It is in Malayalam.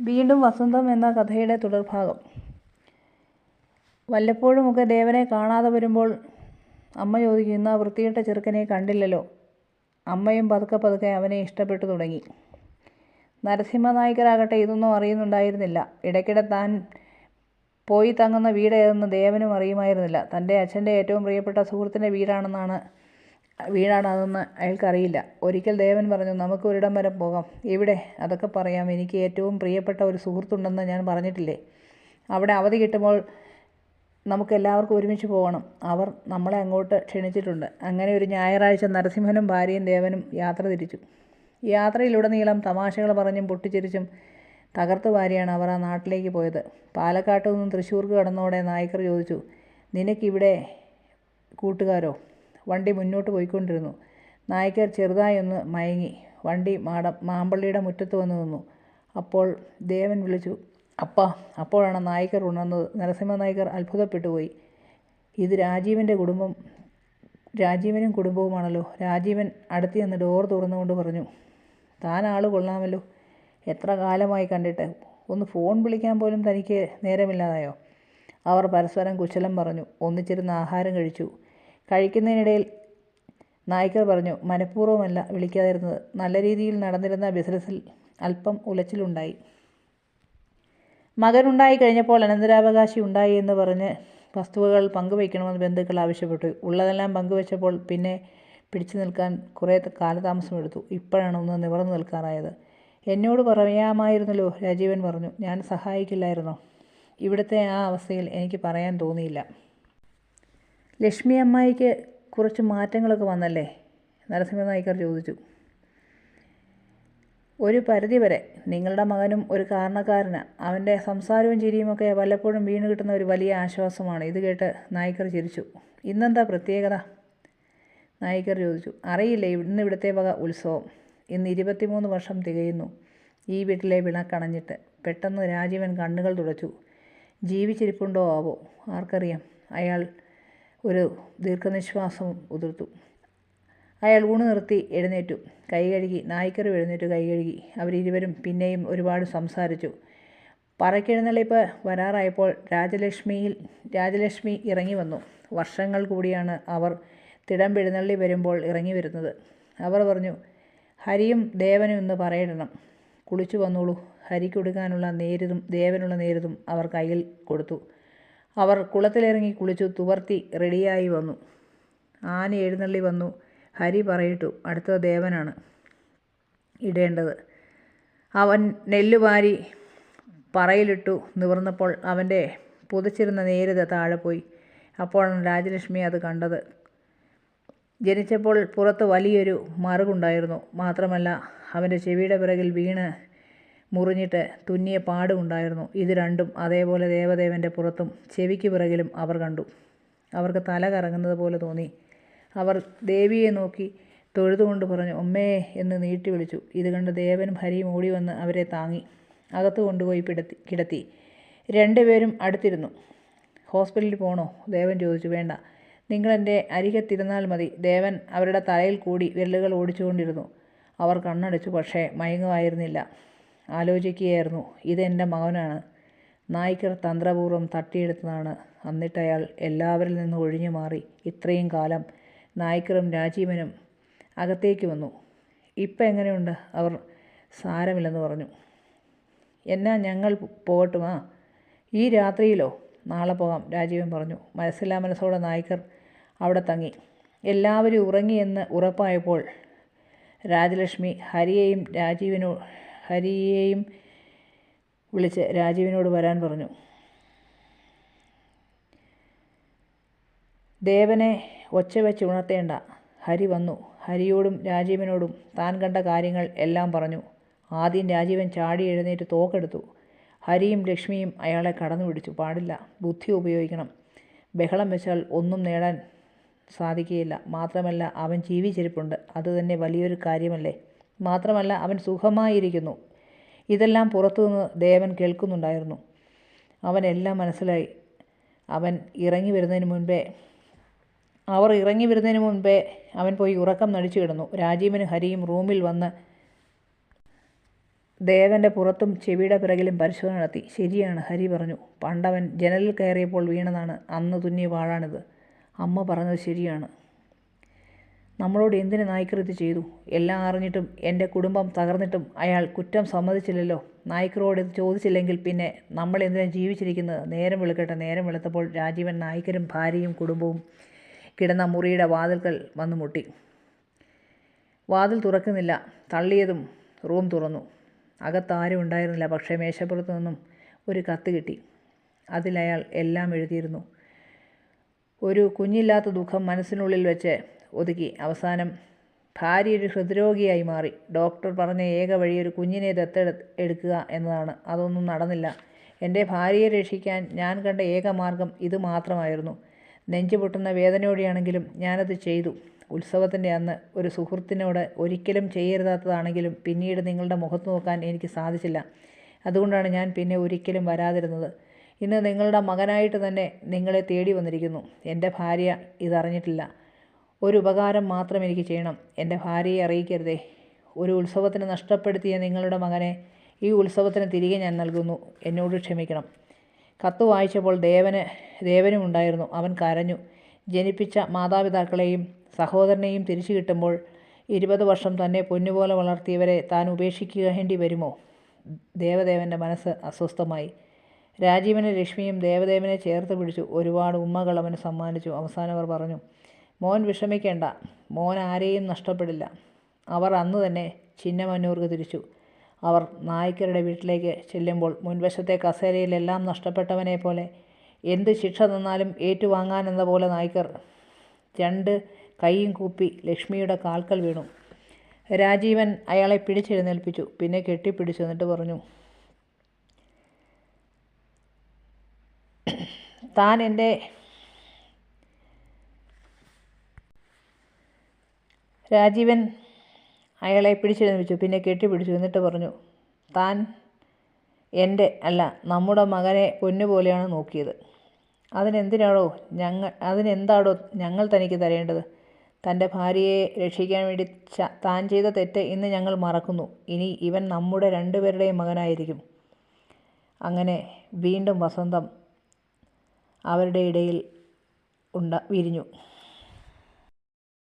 വീണ്ടും വസന്തം എന്ന കഥയുടെ തുടർഭാഗം. വല്ലപ്പോഴുമൊക്കെ ദേവനെ കാണാതെ വരുമ്പോൾ അമ്മ ചോദിക്കുന്ന വൃത്തികെട്ട ചെറുക്കനെ കണ്ടില്ലല്ലോ. അമ്മയും പതുക്കെ പതുക്കെ അവനെ ഇഷ്ടപ്പെട്ടു തുടങ്ങി. നരസിംഹ നായ്ക്കരാകട്ടെ ഇതൊന്നും അറിയുന്നുണ്ടായിരുന്നില്ല. ഇടയ്ക്കിടെ താൻ പോയി തങ്ങുന്ന വീടേതെന്ന് ദേവനും അറിയുമായിരുന്നില്ല. തന്റെ അച്ഛന്റെ ഏറ്റവും പ്രിയപ്പെട്ട സുഹൃത്തിന്റെ വീടാണെന്നാണ് വീടാണ് അതെന്ന് അയാൾക്കറിയില്ല. ഒരിക്കൽ ദേവൻ പറഞ്ഞു നമുക്ക് ഒരിടം വരെ പോകാം. ഇവിടെ അതൊക്കെ പറയാം. എനിക്ക് ഏറ്റവും പ്രിയപ്പെട്ട ഒരു സുഹൃത്തുണ്ടെന്ന് ഞാൻ പറഞ്ഞിട്ടില്ലേ? അവിടെ അവധി കിട്ടുമ്പോൾ നമുക്കെല്ലാവർക്കും ഒരുമിച്ച് പോകണം. അവർ നമ്മളെ അങ്ങോട്ട് ക്ഷണിച്ചിട്ടുണ്ട്. അങ്ങനെ ഒരു ഞായറാഴ്ച നരസിംഹനും ഭാര്യയും ദേവനും യാത്ര തിരിച്ചു. യാത്രയിലുടനീളം തമാശകൾ പറഞ്ഞും പൊട്ടിച്ചിരിച്ചും തകർത്ത് വാരിയാണ് അവർ ആ നാട്ടിലേക്ക് പോയത്. പാലക്കാട്ടു നിന്നും തൃശ്ശൂർക്ക് കടന്നോടെ നായ്ക്കർ ചോദിച്ചു നിനക്കിവിടെ കൂട്ടുകാരോ? വണ്ടി മുന്നോട്ട് പോയിക്കൊണ്ടിരുന്നു. നായ്ക്കർ ചെറുതായി ഒന്ന് മയങ്ങി. വണ്ടി മാട മാമ്പള്ളിയുടെ മുറ്റത്ത് വന്ന് നിന്നു. അപ്പോൾ ദേവൻ വിളിച്ചു അപ്പ അപ്പോഴാണ് നായ്ക്കർ ഉണർന്നത്. നരസിംഹ നായ്ക്കർ അത്ഭുതപ്പെട്ടു പോയി. ഇത് രാജീവന്റെ കുടുംബം രാജീവനും കുടുംബവുമാണല്ലോ. രാജീവൻ അടുത്ത് ചെന്ന് ഡോർ തുറന്നുകൊണ്ട് പറഞ്ഞു താൻ ആൾ കൊള്ളാമല്ലോ. എത്ര കാലമായി കണ്ടിട്ട്? ഒന്ന് ഫോൺ വിളിക്കാൻ പോലും തനിക്ക് നേരമില്ലാതായോ? അവർ പരസ്പരം കുശലം പറഞ്ഞു. ഒന്നിച്ചിരുന്ന് ആഹാരം കഴിച്ചു. കഴിക്കുന്നതിനിടയിൽ നായ്ക്കർ പറഞ്ഞു മനഃപൂർവമല്ല വിളിക്കാതിരുന്നത്. നല്ല രീതിയിൽ നടന്നിരുന്ന ബിസിനസ്സിൽ അല്പം ഉലച്ചിലുണ്ടായി. മകനുണ്ടായി കഴിഞ്ഞപ്പോൾ അനന്തരാവകാശി ഉണ്ടായി എന്ന് പറഞ്ഞ് വസ്തുവകൾ പങ്കുവയ്ക്കണമെന്ന് ബന്ധുക്കൾ ആവശ്യപ്പെട്ടു. ഉള്ളതെല്ലാം പങ്കുവച്ചപ്പോൾ പിന്നെ പിടിച്ചു നിൽക്കാൻ കുറേ കാലതാമസമെടുത്തു. ഇപ്പോഴാണ് ഒന്ന് നിവർന്നു നിൽക്കാറായത്. എന്നോട് പറയാമായിരുന്നല്ലോ രാജീവൻ പറഞ്ഞു. ഞാൻ സഹായിക്കില്ലായിരുന്നോ? ഇവിടുത്തെ ആ അവസ്ഥയിൽ എനിക്ക് പറയാൻ തോന്നിയില്ല. ലക്ഷ്മി അമ്മായിക്ക് കുറച്ച് മാറ്റങ്ങളൊക്കെ വന്നല്ലേ? നരസിംഹ നായ്ക്കർ ചോദിച്ചു. ഒരു പരിധിവരെ നിങ്ങളുടെ മകനും ഒരു കാരണക്കാരനാണ് അവന്റെ സംസാരവും ചിരിയുമൊക്കെ വല്ലപ്പോഴും വീണ് കിട്ടുന്ന ഒരു വലിയ ആശ്വാസമാണ്. ഇത് കേട്ട് നായ്ക്കർ ചിരിച്ചു. ഇന്നെന്താ പ്രത്യേകത? നായിക്കർ ചോദിച്ചു. അറിയില്ല ഇന്ന് ഇവിടുത്തെ വക ഉത്സവം. ഇന്ന് ഇരുപത്തിമൂന്ന് വർഷം തികയുന്നു. ഈ വീട്ടിലെ വിളക്കണഞ്ഞിട്ട് പെട്ടെന്ന് രാജീവൻ കണ്ണുകൾ തുടച്ചു. ജീവിച്ചിരിപ്പുണ്ടോ ആവോ? ആർക്കറിയാം. അയാൾ ഒരു ദീർഘനിശ്വാസം ഉതിർത്തു. അയാൾ ഊണ് നിർത്തി എഴുന്നേറ്റു. കൈ കഴുകി നായ്ക്കറും എഴുന്നേറ്റു കൈ കഴുകി. അവരിരുവരും പിന്നെയും ഒരുപാട് സംസാരിച്ചു. പറക്കെഴുന്നള്ളിപ്പ് വരാറായപ്പോൾ രാജലക്ഷ്മിയിൽ രാജലക്ഷ്മി ഇറങ്ങി വന്നു. വർഷങ്ങൾ കൂടിയാണ് അവർ തിടമ്പെഴുന്നള്ളി വരുമ്പോൾ ഇറങ്ങി വരുന്നത്. അവർ പറഞ്ഞു ഹരിയും ദേവനും ഇന്ന് പറയിടണം കുളിച്ചു വന്നോളൂ. ഹരിക്കൊടുക്കാനുള്ള നേരിതും ദേവനുള്ള നേരിതും അവർ കയ്യിൽ കൊടുത്തു. അവർ കുളത്തിലിറങ്ങി കുളിച്ചു തുവർത്തി റെഡിയായി വന്നു. ആന എഴുന്നള്ളി വന്നു. ഹരി പറയിട്ടു അടുത്ത ദേവനാണ് ഇടേണ്ടത്. അവൻ നെല്ലുവാരി പറയിലിട്ടു നിവർന്നപ്പോൾ അവന്റെ പുതച്ചിരുന്ന നേരിത താഴെ പോയി. അപ്പോഴാണ് രാജലക്ഷ്മി അത് കണ്ടത്. ജനിച്ചപ്പോൾ പുറത്ത് വലിയൊരു മറുകുണ്ടായിരുന്നു. മാത്രമല്ല അവന്റെ ചെവിയുടെ പിറകിൽ വീണ് മുറിഞ്ഞിട്ട് തുന്നിയ പാടുമുണ്ടായിരുന്നു ഇത് രണ്ടും അതേപോലെ ദേവദേവന്റെ പുറത്തും ചെവിക്ക് പിറകിലും അവർ കണ്ടു. അവർക്ക് തല കറങ്ങുന്നത് പോലെ തോന്നി. അവർ ദേവിയെ നോക്കി തൊഴുതുകൊണ്ട് പറഞ്ഞു ഒമ്മേ എന്ന് നീട്ടി വിളിച്ചു. ഇത് കണ്ട് ദേവനും ഹരിയും ഓടി വന്ന് അവരെ താങ്ങി. അകത്ത് കൊണ്ടുപോയി പിടത്തി കിടത്തി. രണ്ടുപേരും അടുത്തിരുന്നു. ഹോസ്പിറ്റലിൽ പോണോ? ദേവൻ ചോദിച്ചു. വേണ്ട. നിങ്ങളെന്റെ അരികത്തിരുന്നാൽ മതി. ദേവൻ അവരുടെ തലയിൽ കൂടി വിരലുകൾ ഓടിച്ചുകൊണ്ടിരുന്നു. അവർ കണ്ണടച്ചു പക്ഷേ മയങ്ങുമായിരുന്നില്ല. ആലോചിക്കുകയായിരുന്നു. ഇതെന്റെ മകനാണ്. നായ്ക്കർ തന്ത്രപൂർവം തട്ടിയെടുത്തതാണ്. എന്നിട്ടയാൾ എല്ലാവരിൽ നിന്നും ഒഴിഞ്ഞു മാറി. ഇത്രയും കാലം നായ്ക്കറും രാജീവനും അകത്തേക്ക് വന്നു. ഇപ്പം എങ്ങനെയുണ്ട്? അവർ സാരമില്ലെന്ന് പറഞ്ഞു. എന്നാ ഞങ്ങൾ പോകട്ടുമാ ഈ രാത്രിയിലോ? നാളെ പോകാം രാജീവൻ പറഞ്ഞു. മനസ്സില്ലാ മനസ്സോടെ നായ്ക്കർ അവിടെ തങ്ങി. എല്ലാവരും ഉറങ്ങിയെന്ന് ഉറപ്പായപ്പോൾ രാജലക്ഷ്മി ഹരിയെയും രാജീവിനോ ഹരിയെയും വിളിച്ച് രാജീവിനോട് വരാൻ പറഞ്ഞു. ദേവനെ ഒച്ച വെച്ച് ഉണർത്തേണ്ട. ഹരി വന്നു. ഹരിയോടും രാജീവനോടും താൻ കണ്ട കാര്യങ്ങൾ എല്ലാം പറഞ്ഞു. ആദ്യം രാജീവൻ ചാടി എഴുന്നേറ്റ് തോക്കെടുത്തു. ഹരിയും ലക്ഷ്മിയും അയാളെ കടന്നു പിടിച്ചു. പാടില്ല. ബുദ്ധി ഉപയോഗിക്കണം. ബഹളം വെച്ചാൽ ഒന്നും നേടാൻ സാധിക്കുകയില്ല. മാത്രമല്ല അവൻ ജീവിച്ചിരിപ്പുണ്ട്. അതുതന്നെ വലിയൊരു കാര്യമല്ലേ? മാത്രമല്ല അവൻ സുഖമായിരിക്കുന്നു. ഇതെല്ലാം പുറത്തുനിന്ന് ദേവൻ കേൾക്കുന്നുണ്ടായിരുന്നു. അവനെല്ലാം മനസ്സിലായി. അവൻ ഇറങ്ങി വരുന്നതിന് മുൻപേ അവർ ഇറങ്ങി വരുന്നതിന് മുൻപേ അവൻ പോയി ഉറക്കം നടിച്ചു കിടന്നു. രാജീവനും ഹരിയും റൂമിൽ വന്ന് ദേവന്റെ പുറത്തും ചെവിയുടെ പിറകിലും പരിശോധന നടത്തി. ശരിയാണ് ഹരി പറഞ്ഞു. പണ്ടവൻ ജനലിൽ കയറിയപ്പോൾ വീണതാണ്. അന്ന് തുന്നിയ വാഴാണിത് അമ്മ പറഞ്ഞത് ശരിയാണ്. നമ്മളോട് എന്തിന് നായ്ക്കർ ഇത് ചെയ്തു? എല്ലാം അറിഞ്ഞിട്ടും എന്റെ കുടുംബം തകർന്നിട്ടും അയാൾ കുറ്റം സമ്മതിച്ചില്ലല്ലോ. നായ്ക്കറോട് ഇത് ചോദിച്ചില്ലെങ്കിൽ പിന്നെ നമ്മൾ എന്തിനാണ് ജീവിച്ചിരിക്കുന്നത്? നേരം വെളുക്കട്ടെ. നേരം വെളുത്തപ്പോൾ രാജീവൻ നായ്ക്കരും ഭാര്യയും കുടുംബവും കിടന്ന മുറിയുടെ വാതിൽക്കൽ വന്നു മുട്ടി. വാതിൽ തുറക്കുന്നില്ല. തള്ളിയതും റൂം തുറന്നു. അകത്താരും ഉണ്ടായിരുന്നില്ല. പക്ഷേ മേശപ്പുറത്തു നിന്നും ഒരു കത്ത് കിട്ടി. അതിലയാൾ എല്ലാം എഴുതിയിരുന്നു. ഒരു കുഞ്ഞില്ലാത്ത ദുഃഖം മനസ്സിനുള്ളിൽ വെച്ച് ഒതുക്കി. അവസാനം ഭാര്യ ഒരു ഹൃദ്രോഗിയായി മാറി. ഡോക്ടർ പറഞ്ഞ ഏക വഴി ഒരു കുഞ്ഞിനെ ദത്തെടു എടുക്കുക എന്നതാണ്. അതൊന്നും നടന്നില്ല. എന്റെ ഭാര്യയെ രക്ഷിക്കാൻ ഞാൻ കണ്ട ഏക മാർഗം ഇത് മാത്രമായിരുന്നു. നെഞ്ചു പൊട്ടുന്ന വേദനയോടെയാണെങ്കിലും ഞാനത് ചെയ്തു. ഉത്സവത്തിന്റെ അന്ന് ഒരു സുഹൃത്തിനോട് ഒരിക്കലും ചെയ്യരുതാത്തതാണെങ്കിലും പിന്നീട് നിങ്ങളുടെ മുഖത്ത് നോക്കാൻ എനിക്ക് സാധിച്ചില്ല. അതുകൊണ്ടാണ് ഞാൻ പിന്നെ ഒരിക്കലും വരാതിരുന്നത്. ഇന്ന് നിങ്ങളുടെ മകനായിട്ട് തന്നെ നിങ്ങളെ തേടി വന്നിരിക്കുന്നു. എന്റെ ഭാര്യ ഇതറിഞ്ഞിട്ടില്ല. ഒരു ഉപകാരം മാത്രം എനിക്ക് ചെയ്യണം. എന്റെ ഭാര്യയെ അറിയിക്കരുതേ. ഒരു ഉത്സവത്തിന് നഷ്ടപ്പെടുത്തിയ നിങ്ങളുടെ മകനെ ഈ ഉത്സവത്തിന് തിരികെ ഞാൻ നൽകുന്നു. എന്നോട് ക്ഷമിക്കണം. കത്ത് വായിച്ചപ്പോൾ ദേവന് ദേവനും ഉണ്ടായിരുന്നു. അവൻ കരഞ്ഞു. ജനിപ്പിച്ച മാതാപിതാക്കളെയും സഹോദരനെയും തിരിച്ചു കിട്ടുമ്പോൾ ഇരുപത് വർഷം തന്നെ പൊന്നുപോലെ വളർത്തിയവരെ താൻ ഉപേക്ഷിക്കേണ്ടി വരുമോ? ദേവദേവന്റെ മനസ്സ് അസ്വസ്ഥമായി. രാജീവനെ ലക്ഷ്മിയും ദേവദേവനെ ചേർത്ത് പിടിച്ചു. ഒരുപാട് ഉമ്മകൾ അവന് സമ്മാനിച്ചു. അവസാനം അവർ പറഞ്ഞു മോൻ വിഷമിക്കേണ്ട. മോൻ ആരെയും നഷ്ടപ്പെടില്ല. അവർ അന്ന് തന്നെ ചിന്നമന്നൂർക്ക് തിരിച്ചു. അവർ നായ്ക്കരുടെ വീട്ടിലേക്ക് ചെല്ലുമ്പോൾ മുൻവശത്തെ കസേരയിലെല്ലാം നഷ്ടപ്പെട്ടവനെ പോലെ എന്ത് ശിക്ഷ തന്നാലും ഏറ്റുവാങ്ങാനെന്ന പോലെ നായ്ക്കർ രണ്ട് കൈയും കൂപ്പി ലക്ഷ്മിയുടെ കാൽക്കൽ വീണു. രാജീവൻ അയാളെ പിടിച്ചെഴുന്നേൽപ്പിച്ചു. പിന്നെ കെട്ടിപ്പിടിച്ചു എന്നിട്ട് പറഞ്ഞു താൻ എന്റെ രാജീവൻ അയാളെ പിടിച്ചെഴുന്നേൽപ്പിച്ചു. പിന്നെ കെട്ടിപ്പിടിച്ചു. എന്നിട്ട് പറഞ്ഞു താൻ എന്റെ അല്ല നമ്മുടെ മകനെ പൊന്നുപോലെയാണ് നോക്കിയത്. അതിനെന്തിനാണോ ഞങ്ങൾ അതിനെന്താണോ ഞങ്ങൾ തനിക്ക് തരേണ്ടത്? തന്റെ ഭാര്യയെ രക്ഷിക്കാൻ വേണ്ടി താൻ ചെയ്ത തെറ്റ് ഇന്ന് ഞങ്ങൾ മറക്കുന്നു. ഇനി ഇവൻ നമ്മുടെ രണ്ടുപേരുടെയും മകനായിരിക്കും. അങ്ങനെ വീണ്ടും വസന്തം അവരുടെ ഇടയിൽ ഉണ്ട വിരിഞ്ഞു.